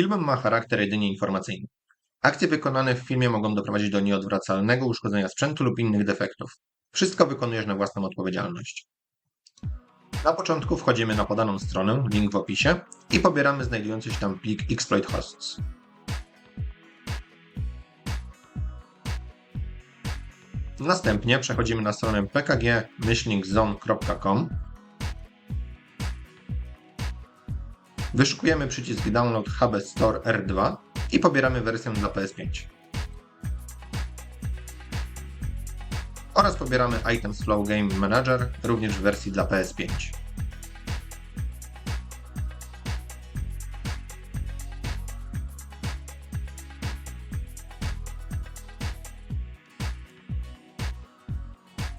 Film ma charakter jedynie informacyjny. Akcje wykonane w filmie mogą doprowadzić do nieodwracalnego uszkodzenia sprzętu lub innych defektów. Wszystko wykonujesz na własną odpowiedzialność. Na początku wchodzimy na podaną stronę, link w opisie, i pobieramy znajdujący się tam plik exploit hosts. Następnie przechodzimy na stronę pkg-zone.com Wyszukujemy przycisk Download HB Store R2 i pobieramy wersję dla PS5. Oraz pobieramy Items Flow Game Manager również w wersji dla PS5.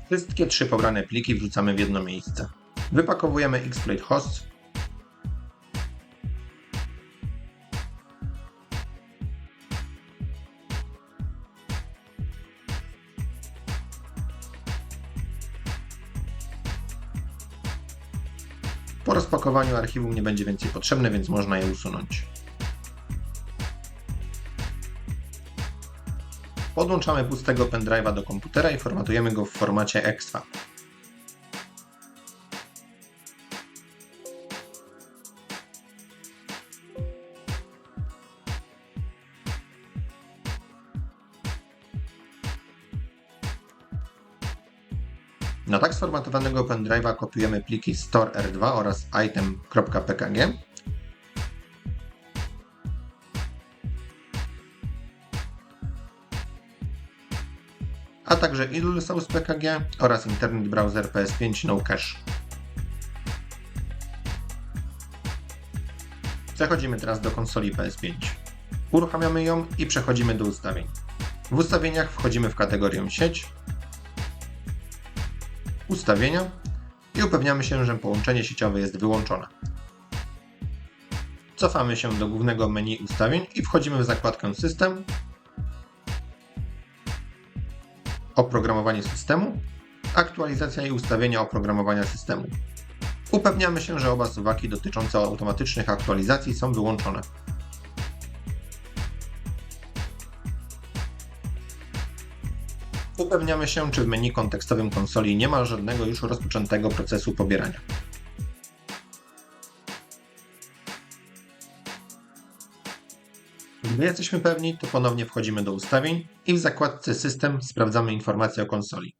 Wszystkie trzy pobrane pliki wrzucamy w jedno miejsce. Wypakowujemy Exploit Hosts Po rozpakowaniu archiwum nie będzie więcej potrzebne, więc można je usunąć. Podłączamy pustego pendrive'a do komputera i formatujemy go w formacie EXFAT. Sformatowanego pendrive'a kopiujemy pliki store r2 oraz item.pkg a także idle source pkg oraz internet browser ps5 no cache. Przechodzimy teraz do konsoli PS5. Uruchamiamy ją i przechodzimy do ustawień. W ustawieniach wchodzimy w kategorię sieć, ustawienia i upewniamy się, że połączenie sieciowe jest wyłączone. Cofamy się do głównego menu ustawień i wchodzimy w zakładkę System, Oprogramowanie systemu, Aktualizacja i ustawienia oprogramowania systemu. Upewniamy się, że oba suwaki dotyczące automatycznych aktualizacji są wyłączone. Upewniamy się, czy w menu kontekstowym konsoli nie ma żadnego już rozpoczętego procesu pobierania. Gdy jesteśmy pewni, to ponownie wchodzimy do ustawień i w zakładce System sprawdzamy informacje o konsoli.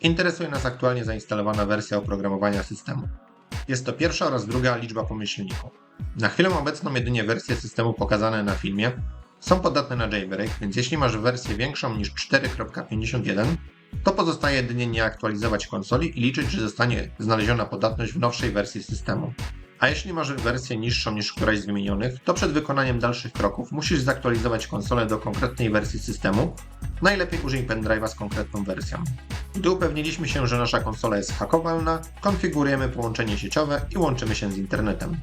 Interesuje nas aktualnie zainstalowana wersja oprogramowania systemu. Jest to pierwsza oraz druga liczba pomyślników. Na chwilę obecną jedynie wersje systemu pokazane na filmie są podatne na jailbreak, więc jeśli masz wersję większą niż 4.51, to pozostaje jedynie nie aktualizować konsoli i liczyć, że zostanie znaleziona podatność w nowszej wersji systemu. A jeśli masz wersję niższą niż któraś z wymienionych, to przed wykonaniem dalszych kroków musisz zaktualizować konsolę do konkretnej wersji systemu. Najlepiej użyj pendrive'a z konkretną wersją. Gdy upewniliśmy się, że nasza konsola jest hakowalna, konfigurujemy połączenie sieciowe i łączymy się z internetem.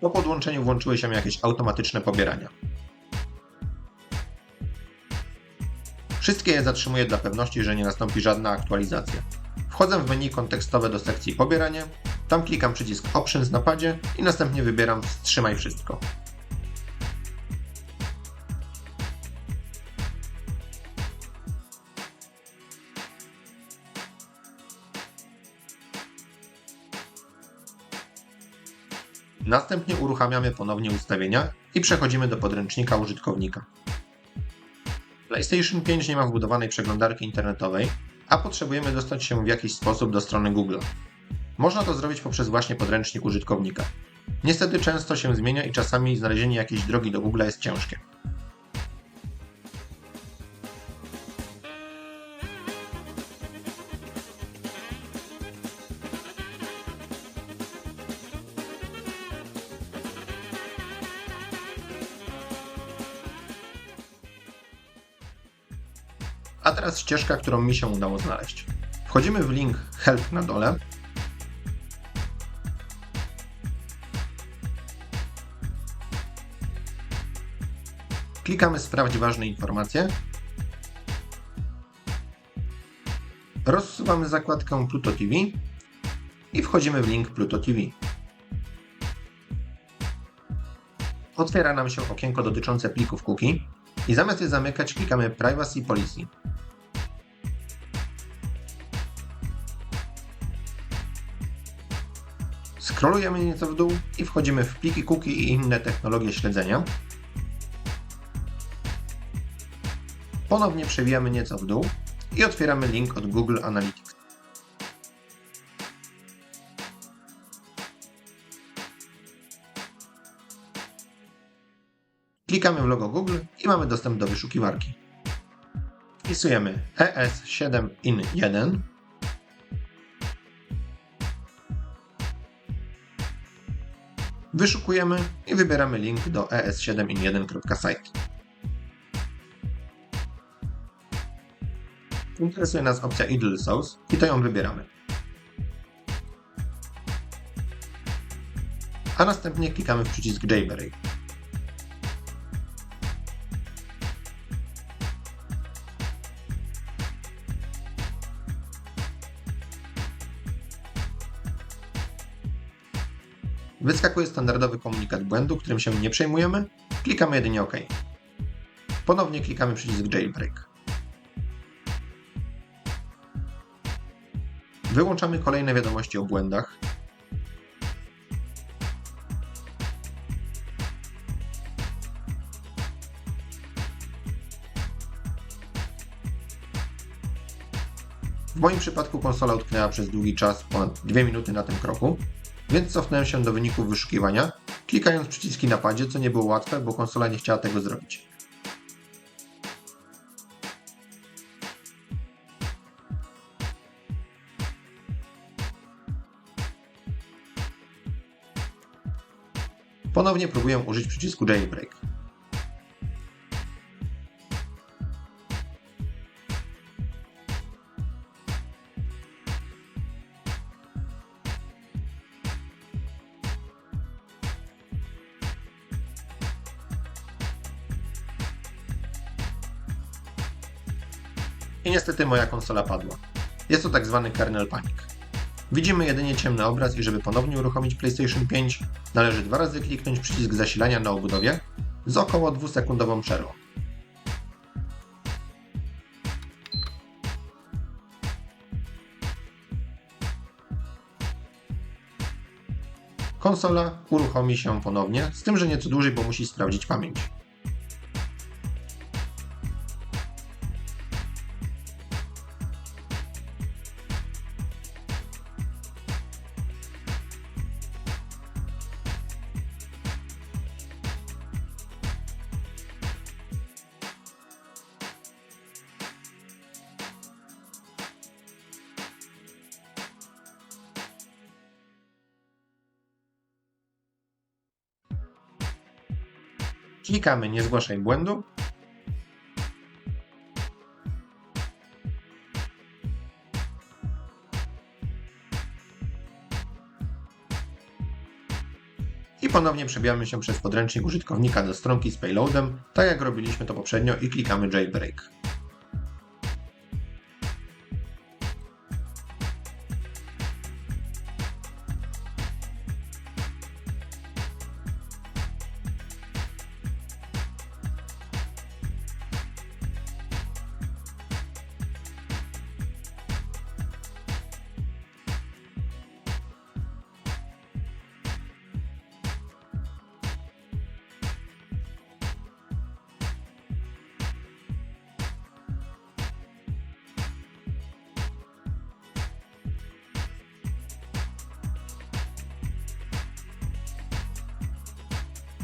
Po podłączeniu włączyły się jakieś automatyczne pobierania. Wszystkie je zatrzymuję dla pewności, że nie nastąpi żadna aktualizacja. Wchodzę w menu kontekstowe do sekcji pobieranie, tam klikam przycisk Options na padzie i następnie wybieram Wstrzymaj wszystko. Następnie uruchamiamy ponownie ustawienia i przechodzimy do podręcznika użytkownika. PlayStation 5 nie ma wbudowanej przeglądarki internetowej, a potrzebujemy dostać się w jakiś sposób do strony Google. Można to zrobić poprzez właśnie podręcznik użytkownika. Niestety często się zmienia i czasami znalezienie jakiejś drogi do Google jest ciężkie. A teraz ścieżka, którą mi się udało znaleźć. Wchodzimy w link Help na dole. Klikamy Sprawdź ważne informacje. Rozsuwamy zakładkę Pluto TV i wchodzimy w link Pluto TV. Otwiera nam się okienko dotyczące plików cookie i zamiast je zamykać klikamy Privacy Policy. Scrollujemy nieco w dół i wchodzimy w pliki cookie i inne technologie śledzenia. Ponownie przewijamy nieco w dół i otwieramy link od Google Analytics. Klikamy w logo Google i mamy dostęp do wyszukiwarki. Wpisujemy ES7IN1 Wyszukujemy i wybieramy link do es7in1.site. Interesuje nas opcja Idle Source i to ją wybieramy. A następnie klikamy w przycisk Jailbreak. Wyskakuje standardowy komunikat błędu, którym się nie przejmujemy. Klikamy jedynie OK. Ponownie klikamy przycisk Jailbreak. Wyłączamy kolejne wiadomości o błędach. W moim przypadku konsola utknęła przez długi czas, ponad 2 minuty na tym kroku, więc cofnąłem się do wyników wyszukiwania, klikając przyciski na padzie, co nie było łatwe, bo konsola nie chciała tego zrobić. Ponownie próbuję użyć przycisku Jailbreak. Niestety moja konsola padła. Jest to tak zwany kernel panic. Widzimy jedynie ciemny obraz i żeby ponownie uruchomić PlayStation 5 należy dwa razy kliknąć przycisk zasilania na obudowie z około dwusekundową przerwą. Konsola uruchomi się ponownie, z tym, że nieco dłużej, bo musi sprawdzić pamięć. Klikamy nie zgłaszaj błędu. I ponownie przebijamy się przez podręcznik użytkownika do stronki z payloadem, tak jak robiliśmy to poprzednio i klikamy jailbreak.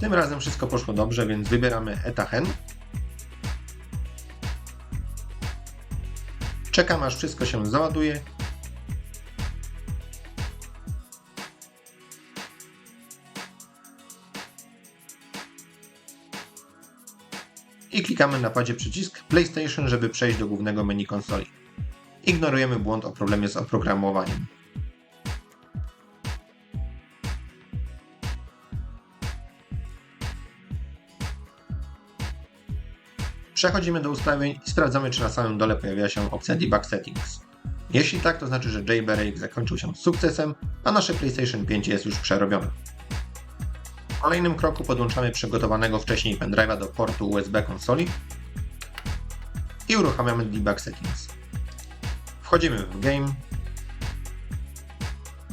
Tym razem wszystko poszło dobrze, więc wybieramy Etachen. Czekam aż wszystko się załaduje. I klikamy na padzie przycisk PlayStation, żeby przejść do głównego menu konsoli. Ignorujemy błąd o problemie z oprogramowaniem. Przechodzimy do ustawień i sprawdzamy, czy na samym dole pojawia się opcja Debug Settings. Jeśli tak, to znaczy, że Jailbreak zakończył się sukcesem, a nasze PlayStation 5 jest już przerobione. W kolejnym kroku podłączamy przygotowanego wcześniej pendrive'a do portu USB konsoli i uruchamiamy Debug Settings. Wchodzimy w Game,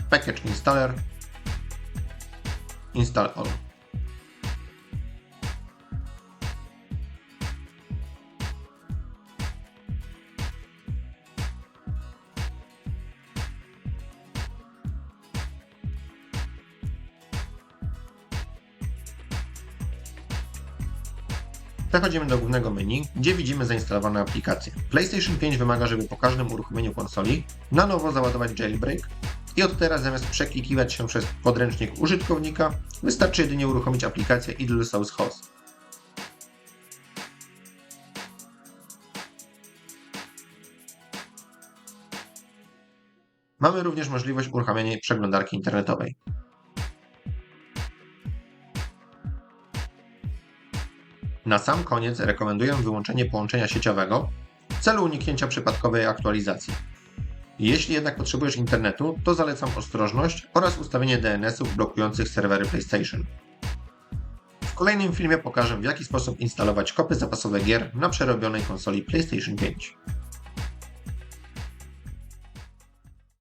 Package Installer, Install All. Przechodzimy do głównego menu, gdzie widzimy zainstalowane aplikacje. PlayStation 5 wymaga, żeby po każdym uruchomieniu konsoli na nowo załadować jailbreak i od teraz zamiast przeklikiwać się przez podręcznik użytkownika, wystarczy jedynie uruchomić aplikację Idle Source Host. Mamy również możliwość uruchamiania przeglądarki internetowej. Na sam koniec rekomenduję wyłączenie połączenia sieciowego w celu uniknięcia przypadkowej aktualizacji. Jeśli jednak potrzebujesz internetu, to zalecam ostrożność oraz ustawienie DNS-ów blokujących serwery PlayStation. W kolejnym filmie pokażę w jaki sposób instalować kopy zapasowe gier na przerobionej konsoli PlayStation 5.